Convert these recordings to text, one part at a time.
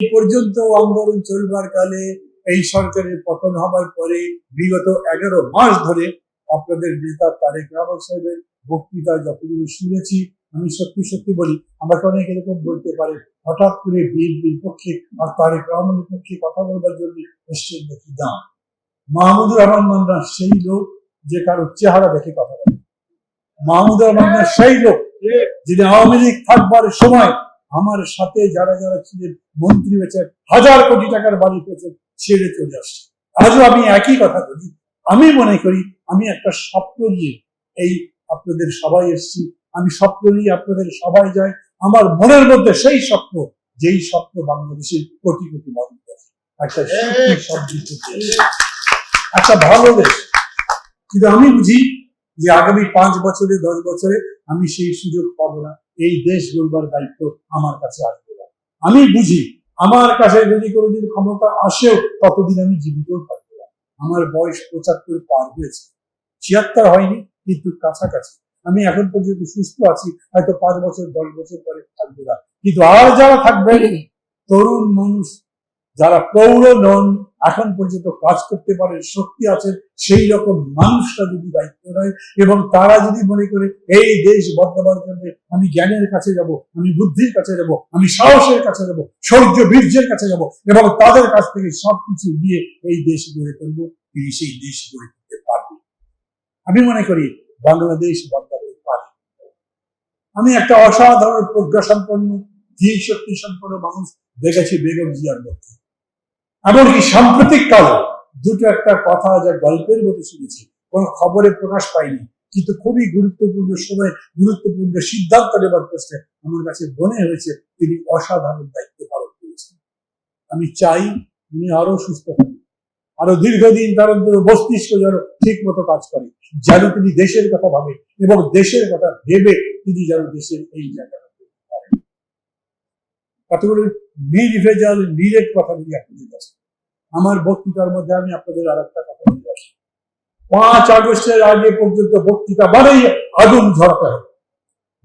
এই পর্যন্ত আন্দোলন চলবার কালে এই সরকারের পতন হবার পরে বিগত এগারো মাস ধরে আপনাদের নেতা তারেক রহমান সাহেবের বক্তৃতা যতগুলো শুনেছি আমি সত্যি সত্যি বলি আমাকে অনেক এরকম বলতে পারে হঠাৎ করে বিএনপির পক্ষে আর তারেক রহমানের পক্ষে কথা বলবার জন্য এসছেন নাকি না মাহমুদুর রহমান মান্না সেই লোক যে কারও চেহারা দেখে কথা বলে। মাহমুদুর রহমান সেই লোক যিনি আওয়ামী লীগ থাকবার সময় আমার সাথে যারা যারা ছিলেন, মন্ত্রী হয়েছে হাজার কোটি টাকার বাড়ি পেয়েছেন ছেড়ে চলে আসছে। আজও আমি একই কথা বলি, আমি মনে করি আমি একটা স্বপ্ন নিয়ে এই আপনাদের সবাই এসেছি। আমি স্বপ্ন নিয়ে আপনাদের সবাই যাই। আমার মনের মধ্যে সেই স্বপ্ন, যেই স্বপ্ন বাংলাদেশের কোটি কোটি মানুষ একটা একটা ভালো দেশ। কিন্তু আমি বুঝি যে আগামী পাঁচ বছরে, দশ বছরে আমি সেই সুযোগ পাবো না। এই দেশ গড়বার দায়িত্ব আমার কাছে আসবে না। আমি বুঝি আমার কাছে যদি কোনোদিন ক্ষমতা আসেও ততদিন আমি জীবিত থাকব না। আমার বয়স পঁচাত্তর পার হয়েছে। ছিয়াত্তর হয়নি কিন্তু কাছাকাছি। আমি এখন পর্যন্ত সুস্থ আছি হয়তো পাঁচ বছর দশ বছর পরে থাকবে না। কিন্তু আর যারা থাকবে তরুণ মানুষ যারা প্রৌঢ় নন, এখন পর্যন্ত কাজ করতে পারে, শক্তি আছে, সেই রকম মানুষরা যদি দায়িত্ব নেয় এবং তারা যদি মনে করে, এই দেশ বদলাবার জন্য আমি জ্ঞানের কাছে যাব, আমি বুদ্ধির কাছে যাব, আমি সাহসের কাছে যাব শৌর্য বীর্যের কাছে যাব এবং তাদের কাছ থেকে সবকিছু নিয়ে এই দেশ গড়ে তুলবো, তিনি সেই দেশ গড়ে তুলতে পারবে। আমি মনে করি, বাংলাদেশ বদলাতে পারে। আমি একটা অসাধারণ প্রজ্ঞা সম্পন্ন ধীর শক্তি সম্পন্ন মানুষ দেখেছি বেগম জিয়ার মধ্যে। এমনকি সাম্প্রতিক কালে দুটো একটা কথা যা গল্পের মতো শুনেছি। কোন খবরে প্রকাশ পায়নি কিন্তু খুবই গুরুত্বপূর্ণ সময় গুরুত্বপূর্ণ সিদ্ধান্ত নেবার প্রশ্নে আমার কাছে মনে হয়েছে তিনি অসাধারণ দায়িত্ব পালন করেছেন। আমি চাই উনি আরও সুস্থ হন আরও দীর্ঘদিন তার মস্তিষ্ক যেন ঠিক মতো কাজ করে, যেন তিনি দেশের কথা ভাবে এবং দেশের কথা ভেবে তিনি যেন দেশের এই জায়গাটা। কতগুলো নির্ভেজাল নিরেট কথাগুলি আপনাদের কাছে আমার বক্তৃতার মধ্যে আমি আপনাদের আর একটা কথা বলে রাখি পাঁচ আগস্টের আগে পর্যন্ত বক্তৃতা বাড়েই আগুন ঝরাতে হবে।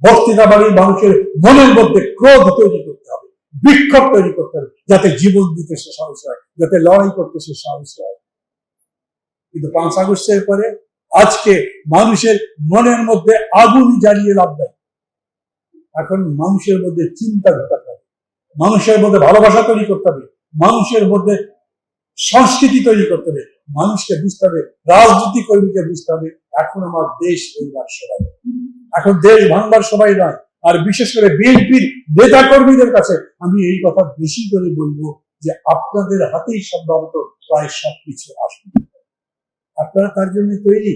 বক্তৃতা বাড়ি মানুষের মনের মধ্যে ক্রোধ তৈরি করতে হবে, বিক্ষোভ তৈরি করতে হবে, যাতে জীবন দিতে সে সাহস হয়, যাতে লড়াই করতে সে সাহস হয়। কিন্তু পাঁচ আগস্টের পরে আজকে মানুষের মনের মধ্যে আগুন জ্বালিয়ে লাভ দেয় এখন মানুষের মধ্যে চিন্তা ঘটাতে হবে। মানুষের মধ্যে ভালোবাসা তৈরি করতে হবে। মানুষের মধ্যে সংস্কৃতি তৈরি করতে হবে মানুষকে বুঝতে হবে রাজনীতি কর্মীকে বুঝতে হবে। এখন আমার দেশ গড়বার সময় এখন দেশ ভাঙবার সময় নয় আর বিশেষ করে বিএনপির নেতা কর্মীদের কাছে আমি এই কথা বেশি করে বলব যে আপনাদের হাতেই সম্ভবত প্রায় সবকিছু আসবে। আপনারা তার জন্য তৈরি?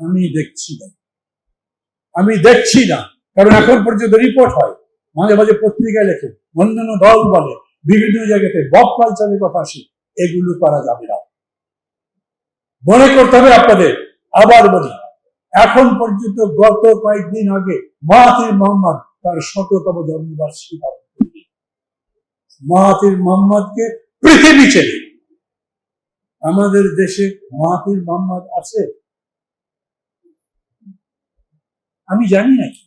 আমি দেখছি না। আমি দেখছি না কারণ এখন পর্যন্ত রিপোর্ট হয়। মাঝে মাঝে পত্রিকায় লেখে অন্যান্য দল বলে বিভিন্ন জায়গাতে বব কালচারের কথা আসে, এগুলো করা যাবে না। মনে করতে হবে আপনাদের, আবার বলি, এখন পর্যন্ত গত কয়েকদিন আগে মাহাতির মোহাম্মদ তার শততম জন্মবার্ষিকী পালন করবে মাহাতির মোহাম্মদকে পৃথিবী ছেড়ে আমাদের দেশে মাহাতির মোহাম্মদ আছে। আমি জানি নাকি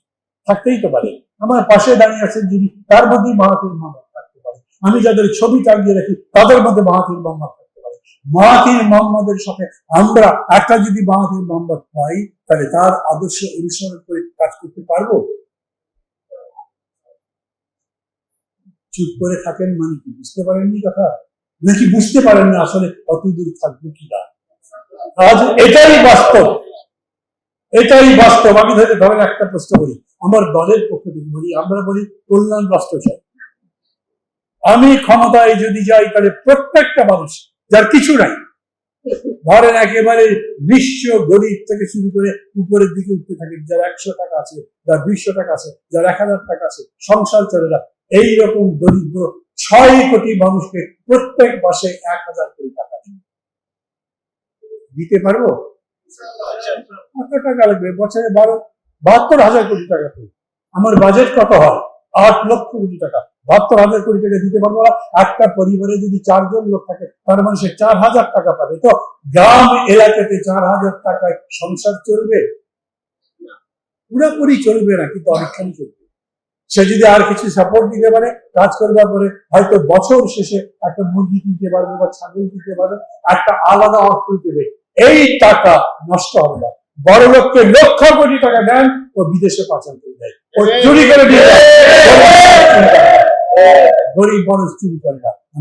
থাকতেই তো পারে। আমার পাশে দাঁড়িয়ে আছেন যিনি, তার মধ্যেই মাহাতির মোহাম্মদ। আমি যাদের ছবি টাঙিয়ে রাখি, তাদের মধ্যে মাহাতির মোহাম্মদ থাকতে পারে। মাহাতির মোহাম্মদের সাথে আমরা একটা যদি মাহাতির মোহাম্মদ পাই, তাহলে তার আদর্শ অনুসরণ করে কাজ করতে পারব? চুপ করে থাকেন মানে কি? বুঝতে পারেননি কথা? নাকি বুঝতে পারেন না আসলে কত দূর থাকব কি না? আজ এটাই বাস্তব। এটাই বাস্তব। আমি ধরে ধরেন একটা প্রশ্ন করি। আমার দলের পক্ষ থেকে বলি, আমরা বলি কল্যাণ রাষ্ট্র চাই। আমি ক্ষমতায় যদি যাই, তাহলে প্রত্যেকটা মানুষ, যার কিছু নাই, ধরেন একেবারে নিঃস্ব গরিব থেকে শুরু করে উপরের দিকে উঠতে থাকে, যার একশো টাকা আছে, যার দুইশো টাকা আছে, যার এক হাজার টাকা আছে, সংসার চলে না। এইরকম দরিদ্র ছয় কোটি মানুষকে প্রত্যেক মাসে এক হাজার কোটি টাকা দিতে পারব? কত টাকা লাগবে? বছরে বারো বাহাত্তর হাজার কোটি টাকা। আমার বাজেট কত হয়? আট লক্ষ কোটি টাকা। বাহাত্তর হাজার কোটি টাকা দিতে পারব না। একটা পরিবারে যদি চারজন লোক থাকে তার মানে সে চার হাজার টাকা পাবে। তো গ্রাম এলাকাতে চার হাজার টাকায় সংসার চলবে? পুরোপুরি চলবে না কিন্তু অনেকখানি চলবে। সে যদি আর কিছু সাপোর্ট দিতে পারে কাজ করবার পরে হয়তো বছর শেষে একটা মুরগি কিনতে পারবে বা ছাগল কিনতে পারবে একটা আলাদা অর্থ দেবে। এই টাকা নষ্ট হবে না। বড় লোককে লক্ষ কোটি টাকা দেন ও বিদেশে পাচার করে দেয়। চুরি করে দিয়ে। গরিব মানুষ চুরি করে না